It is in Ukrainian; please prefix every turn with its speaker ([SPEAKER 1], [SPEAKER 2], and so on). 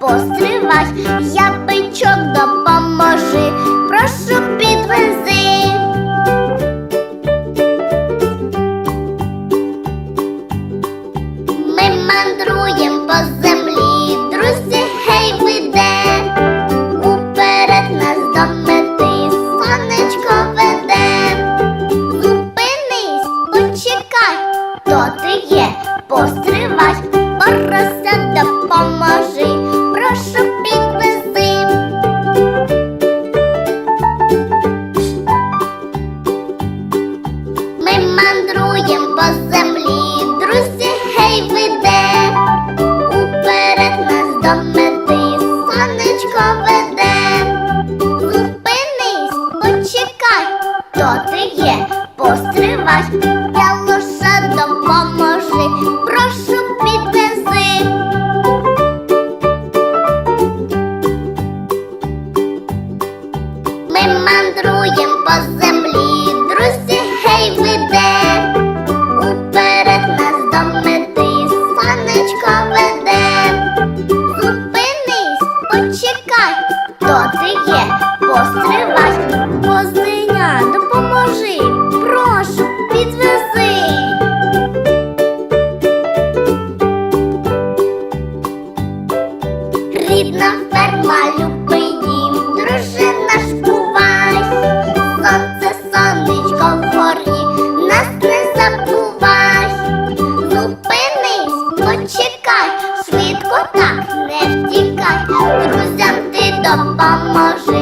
[SPEAKER 1] постривай, я печок допоможи, прошу підвези. Ми мандруємо по землі, друзі, гей веде, уперед нас до мети, сонечко веде, зупинись, почекай, хто ти є, постривай, порося допоможе. Мандруєм по землі, друзі, гей веде, уперед нас до мети, сонечко веде. Зупинись, почекай, хто ти є, постривай, я лише допоможи, прошу підвези. Ми мандруєм по землі, веде, уперед нас до мети, сонечко веде. Зупинись, почекай, хто ти є, постривай, Возненя, допоможи, почекай, швидко так не втікай, друзям ти допоможи,